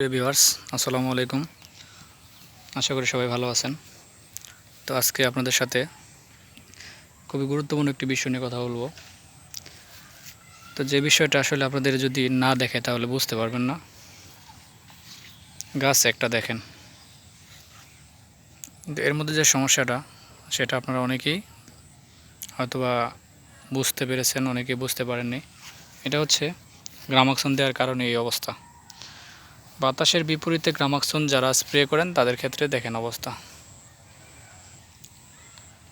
Viewers, আসসালামু আলাইকুম। আশা করি সবাই ভালো আছেন। তো আজকে আপনাদের সাথে খুবই গুরুত্বপূর্ণ একটি বিষয় নিয়ে কথা বলব। তো যে বিষয়টা আসলে আপনাদের যদি না দেখে, তাহলে বুঝতে পারবেন না। গাছ একটা দেখেন। এর মধ্যে যে সমস্যাটা, সেটা আপনারা অনেকেই হয়তোবা বুঝতে পেরেছেন, অনেকেই বুঝতে পারেননি। এটা হচ্ছে গ্রামাকশন দেওয়ার কারণে এই অবস্থা। বাতাসের বিপরীতে গ্রামাক্সন যারা স্প্রে করেন, তাদের ক্ষেত্রে দেখেন অবস্থা।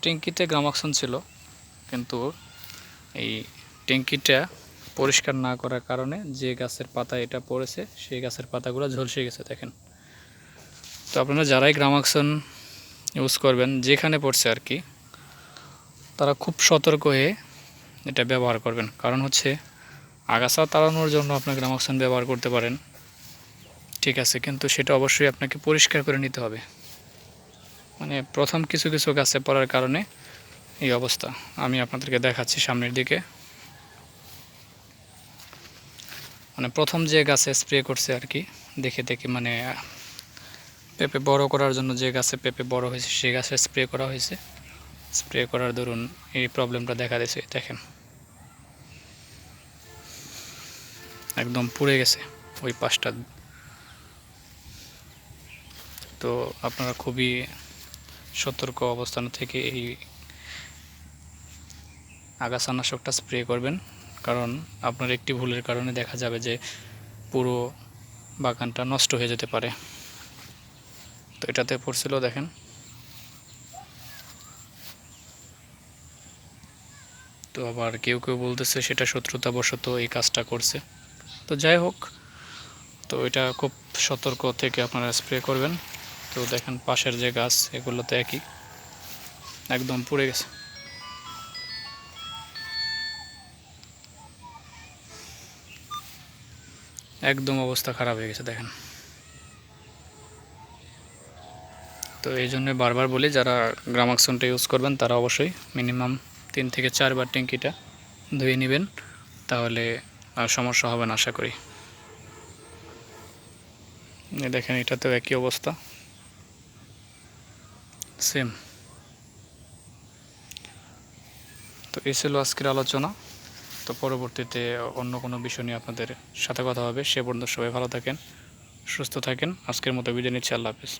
ট্যাঙ্কিতে গ্রামাক্সন ছিল, কিন্তু এই ট্যাঙ্কিটা পরিষ্কার না করার কারণে যে গাছের পাতা এটা পড়েছে, সেই গাছের পাতাগুলো ঝলসে গেছে, দেখেন। তো আপনারা যারাই গ্রামাক্সন ইউজ করবেন, যেখানে পড়ছে আর কি, তারা খুব সতর্ক হয়ে এটা ব্যবহার করবেন। কারণ হচ্ছে আগাছা তাড়ানোর জন্য আপনার গ্রামাক্সন ব্যবহার করতে পারেন। ঠিক আছে, কিন্তু সেটা অবশ্যই আপনাকে পরিষ্কার করে নিতে হবে। মানে প্রথম কিছু কিছু গাছে পড়ার কারণে এই অবস্থা। আমি আপনাদেরকে দেখাচ্ছি সামনের দিকে। মানে প্রথম যে গাছে স্প্রে করছে আর কি, দেখে দেখে মানে পেঁপে বড় করার জন্য যে গাছে পেঁপে বড় হয়েছে, সেই গাছে স্প্রে করা হয়েছে। স্প্রে করার দরুন এই প্রবলেমটা দেখা দিয়েছে, দেখেন। একদম পুড়ে গেছে ওই পাশটা। তো আপনারা খুবই সতর্ক অবস্থান থেকে এই আগাছানাশকটা স্প্রে করবেন। কারণ আপনার একটি ভুলের কারণে দেখা যাবে যে পুরো বাগানটা নষ্ট হয়ে যেতে পারে। তো এটাতে পড়ছিল, দেখেন। তো আবার কেউ কেউ বলতেছে সেটা শত্রুতাবশত এই কাজটা করছে। তো যাই হোক, তো এটা খুব সতর্ক থেকে আপনারা স্প্রে করবেন। তো দেখেন পাশের যে গাছ, এগুলোতে একই। একদম পুড়ে গেছে। একদম অবস্থা খারাপ হয়ে গেছে, দেখেন। তো এই জন্য বারবার বলি, যারা গ্রামাক্সনটা ইউজ করবেন, তারা অবশ্যই মিনিমাম তিন থেকে চারবার ট্যাঙ্কিটা ধুয়ে নেবেন, তাহলে আর সমস্যা হবে না, আশা করি। দেখেন, এটাতেও একই অবস্থা। সেম তো এই ছিল আজকের আলোচনা। তো পরবর্তীতে অন্য কোনো বিষয় নিয়ে আপনাদের সাথে কথা হবে। সে পর্যন্ত সবাই ভালো থাকেন, সুস্থ থাকেন। আজকের মতো বিদায় নিচ্ছি। আল্লাহ হাফিজ।